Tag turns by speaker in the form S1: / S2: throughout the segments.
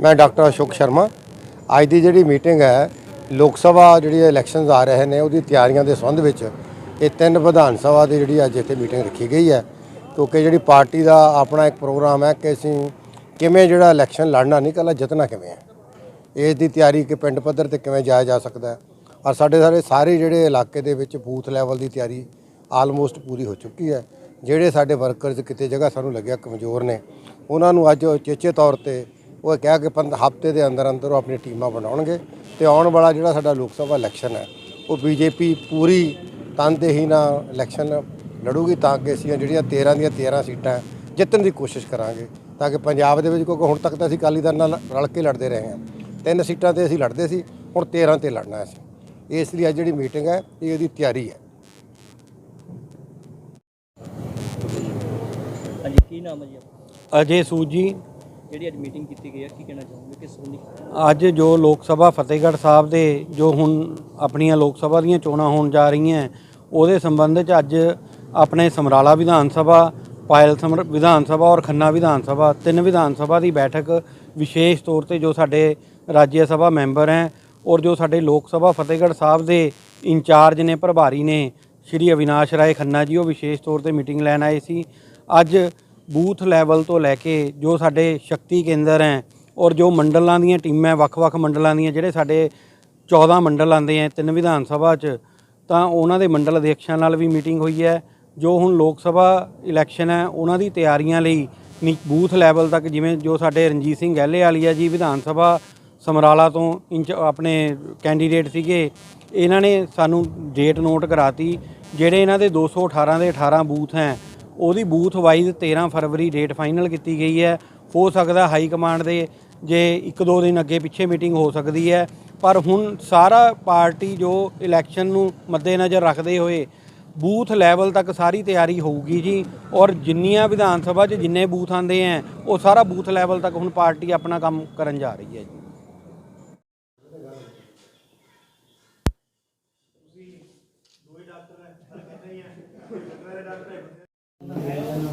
S1: ਮੈਂ ਡਾਕਟਰ ਅਸ਼ੋਕ ਸ਼ਰਮਾ। ਅੱਜ ਦੀ ਜਿਹੜੀ ਮੀਟਿੰਗ ਹੈ, ਲੋਕ ਸਭਾ ਜਿਹੜੀ ਇਲੈਕਸ਼ਨਸ ਆ ਰਹੇ ਨੇ, ਉਹਦੀ ਤਿਆਰੀਆਂ ਦੇ ਸੰਬੰਧ ਵਿੱਚ ਇਹ ਤਿੰਨ ਵਿਧਾਨ ਸਭਾ ਦੀ ਜਿਹੜੀ ਅੱਜ ਇੱਥੇ ਮੀਟਿੰਗ ਰੱਖੀ ਗਈ ਹੈ। ਕਿਉਂਕਿ ਜਿਹੜੀ ਪਾਰਟੀ ਦਾ ਆਪਣਾ ਇੱਕ ਪ੍ਰੋਗਰਾਮ ਹੈ ਕਿ ਅਸੀਂ ਕਿਵੇਂ ਜਿਹੜਾ ਇਲੈਕਸ਼ਨ ਲੜਨਾ, ਨਹੀਂ ਕੱਲਾ ਜਿੱਤਣਾ ਕਿਵੇਂ ਹੈ। ਇਸ ਦੀ ਤਿਆਰੀ ਕਿ ਪਿੰਡ ਪੱਧਰ ਤੇ ਕਿਵੇਂ ਜਾਇਆ ਜਾ ਸਕਦਾ ਹੈ। ਔਰ ਸਾਡੇ ਸਾਰੇ ਸਾਰੇ ਜਿਹੜੇ ਇਲਾਕੇ ਦੇ ਵਿੱਚ ਬੂਥ ਲੈਵਲ ਦੀ ਤਿਆਰੀ ਆਲਮੋਸਟ ਪੂਰੀ ਹੋ ਚੁੱਕੀ ਹੈ। ਜਿਹੜੇ ਸਾਡੇ ਵਰਕਰਸ ਕਿਤੇ ਜਗ੍ਹਾ ਸਾਨੂੰ ਲੱਗਿਆ ਕਮਜ਼ੋਰ ਨੇ ਉਹਨਾਂ ਨੂੰ ਅੱਜ ਚੇਚੇ ਤੌਰ ਤੇ ਉਹ ਕਿਹਾ ਕਿ ਪੰਦ, ਹਫ਼ਤੇ ਦੇ ਅੰਦਰ ਅੰਦਰ ਉਹ ਆਪਣੀ ਟੀਮਾਂ ਬਣਾਉਣਗੇ ਤੇ ਆਉਣ ਵਾਲਾ ਜਿਹੜਾ ਸਾਡਾ ਲੋਕ ਸਭਾ ਇਲੈਕਸ਼ਨ ਹੈ, ਉਹ ਬੀਜੇਪੀ ਪੂਰੀ ਤਨਦੇਹੀ ਨਾਲ ਇਲੈਕਸ਼ਨ ਲੜੂਗੀ ਤਾਂ ਕਿ ਅਸੀਂ ਜਿਹੜੀਆਂ 13 ਦੀਆਂ 13 ਸੀਟਾਂ ਜਿੱਤਣ ਦੀ ਕੋਸ਼ਿਸ਼ ਕਰਾਂਗੇ ਤਾਂ ਕਿ ਪੰਜਾਬ ਦੇ ਵਿੱਚ ਕਿਉਂਕਿ ਹੁਣ ਤੱਕ ਤਾਂ ਅਸੀਂ ਅਕਾਲੀ ਦਲ ਨਾਲ ਰਲ ਕੇ ਲੜਦੇ ਰਹੇ ਹਾਂ। ਤਿੰਨ ਸੀਟਾਂ ਤੇ ਅਸੀਂ ਲੜਦੇ ਸੀ, ਹੁਣ 13 ਤੇ ਲੜਨਾ ਅਸੀਂ। ਇਸ ਲਈ ਅੱਜ ਜਿਹੜੀ ਮੀਟਿੰਗ ਹੈ, ਇਹ ਇਹਦੀ ਤਿਆਰੀ ਹੈ।
S2: ਹਾਂਜੀ, ਕੀ ਨਾਮ ਹੈ ਜੀ
S3: ਅਜੇ ਸੂਦ ਜੀ
S2: ਜਿਹੜੀ ਅੱਜ ਮੀਟਿੰਗ ਕੀਤੀ ਗਈ ਹੈ ਕੀ ਕਹਿਣਾ ਚਾਹੋਗੇ? ਕਿਸ ਸੰਬੰਧੀ?
S3: ਅੱਜ ਜੋ ਲੋਕ ਸਭਾ ਫਤਿਹਗੜ੍ਹ ਸਾਹਿਬ ਦੇ ਜੋ ਹੁਣ ਆਪਣੀਆਂ ਲੋਕ ਸਭਾ ਦੀਆਂ ਚੋਣਾਂ ਹੋਣ ਜਾ ਰਹੀਆਂ ਉਹਦੇ ਸੰਬੰਧ 'ਚ ਅੱਜ ਆਪਣੇ ਸਮਰਾਲਾ ਵਿਧਾਨ ਸਭਾ ਪਾਇਲ ਸਮਰ ਵਿਧਾਨ ਸਭਾ ਔਰ ਖੰਨਾ ਵਿਧਾਨ ਸਭਾ ਤਿੰਨ ਵਿਧਾਨ ਸਭਾ ਦੀ ਬੈਠਕ ਵਿਸ਼ੇਸ਼ ਤੌਰ ਤੇ ਜੋ ਸਾਡੇ ਰਾਜ ਸਭਾ ਮੈਂਬਰ ਹੈ ਔਰ ਜੋ ਸਾਡੇ ਲੋਕ ਸਭਾ ਫਤਿਹਗੜ੍ਹ ਸਾਹਿਬ ਦੇ ਇੰਚਾਰਜ ਨੇ ਪ੍ਰਭਾਰੀ ਨੇ ਸ਼੍ਰੀ ਅਵਿਨਾਸ਼ ਰਾਏ ਖੰਨਾ ਜੀ ਉਹ ਵਿਸ਼ੇਸ਼ ਤੌਰ ਤੇ ਮੀਟਿੰਗ ਲੈਣ ਆਏ ਸੀ। ਅੱਜ ਬੂਥ ਲੈਵਲ ਤੋਂ ਲੈ ਕੇ ਜੋ ਸਾਡੇ ਸ਼ਕਤੀ ਕੇਂਦਰ ਹੈ ਔਰ ਜੋ ਮੰਡਲਾਂ ਦੀਆਂ ਟੀਮਾਂ ਵੱਖ-ਵੱਖ ਮੰਡਲਾਂ ਦੀਆਂ, ਜਿਹੜੇ ਸਾਡੇ 14 ਮੰਡਲ ਆਉਂਦੇ ਹੈ, ਤਿੰਨ ਵਿਧਾਨ ਸਭਾ 'ਚ, ਤਾਂ ਉਹਨਾਂ ਦੇ ਮੰਡਲ ਅਧਿਕਸ਼ਾਂ ਨਾਲ ਵੀ ਮੀਟਿੰਗ ਹੋਈ ਹੈ। ਜੋ ਹੁਣ ਲੋਕ ਸਭਾ ਇਲੈਕਸ਼ਨ ਹੈ, ਉਹਨਾਂ ਦੀ ਤਿਆਰੀਆਂ ਲਈ ਨੀ- ਬੂਥ ਲੈਵਲ ਤੱਕ ਜਿਵੇਂ ਜੋ ਸਾਡੇ ਰਣਜੀਤ ਸਿੰਘ ਗਹਿਲੇ ਵਾਲੀ ਹੈ ਜੀ ਵਿਧਾਨ ਸਭਾ ਸਮਰਾਲਾ ਤੋਂ ਇੰਚ ਆਪਣੇ ਕੈਂਡੀਡੇਟ ਸੀਗੇ, ਇਹਨਾਂ ਨੇ ਸਾਨੂੰ ਡੇਟ ਨੋਟ ਕਰਾਤੀ, ਜਿਹੜੇ ਇਹਨਾਂ ਦੇ 218 ਦੇ 18 ਬੂਥ ਹੈ ਉਹਦੀ ਬੂਥ ਵਾਈਜ਼ 13 ਫਰਵਰੀ ਡੇਟ ਫਾਈਨਲ ਕੀਤੀ ਗਈ ਹੈ। ਹੋ ਸਕਦਾ ਹਾਈ ਕਮਾਂਡ ਦੇ ਜੇ ਇੱਕ ਦੋ ਦਿਨ ਅੱਗੇ ਪਿੱਛੇ ਮੀਟਿੰਗ ਹੋ ਸਕਦੀ ਹੈ। ਪਰ ਹੁਣ ਸਾਰਾ ਪਾਰਟੀ ਜੋ ਇਲੈਕਸ਼ਨ ਨੂੰ ਮੱਦੇਨਜ਼ਰ ਰੱਖਦੇ ਹੋਏ ਬੂਥ ਲੈਵਲ ਤੱਕ ਸਾਰੀ ਤਿਆਰੀ ਹੋਊਗੀ ਜੀ। ਔਰ ਜਿੰਨੀਆਂ ਵਿਧਾਨ ਸਭਾ 'ਚ ਜਿੰਨੇ ਬੂਥ ਆਂਦੇ ਹੈ ਉਹ ਸਾਰਾ ਬੂਥ ਲੈਵਲ ਤੱਕ ਹੁਣ ਪਾਰਟੀ ਆਪਣਾ ਕੰਮ ਕਰਨ ਜਾ ਰਹੀ ਹੈ ਜੀ।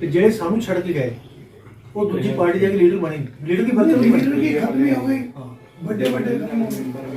S4: ਤੇ ਜਿਹੜੇ ਸਾਨੂੰ ਛੱਡ ਕੇ ਗਏ ਉਹ ਦੂਜੀ ਪਾਰਟੀ ਦੇ ਲੀਡਰ ਬਣੇ। ਲੀਡਰ ਦੀ ਬਰਤਨ ਨਹੀਂ ਬਣੇ।
S5: ਖਤਮ ਹੀ ਹੋ ਗਈ। ਵੱਡੇ ਵੱਡੇ ਕੰਮ ਹੋ ਗਏ।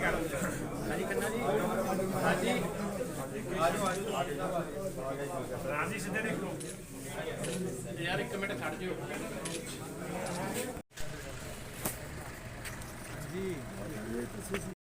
S4: ਹਾਂਜੀ ਕੰਨਾ ਜੀ ਹਾਂਜੀ। ਆਜੋ ਆਜੋ ਰਾਜੀ ਸਿੱਧੇ ਦੇਖੋ ਯਾਰ ਇੱਕ ਮਿੰਟ ਖੜ ਜਿਓ ਜੀ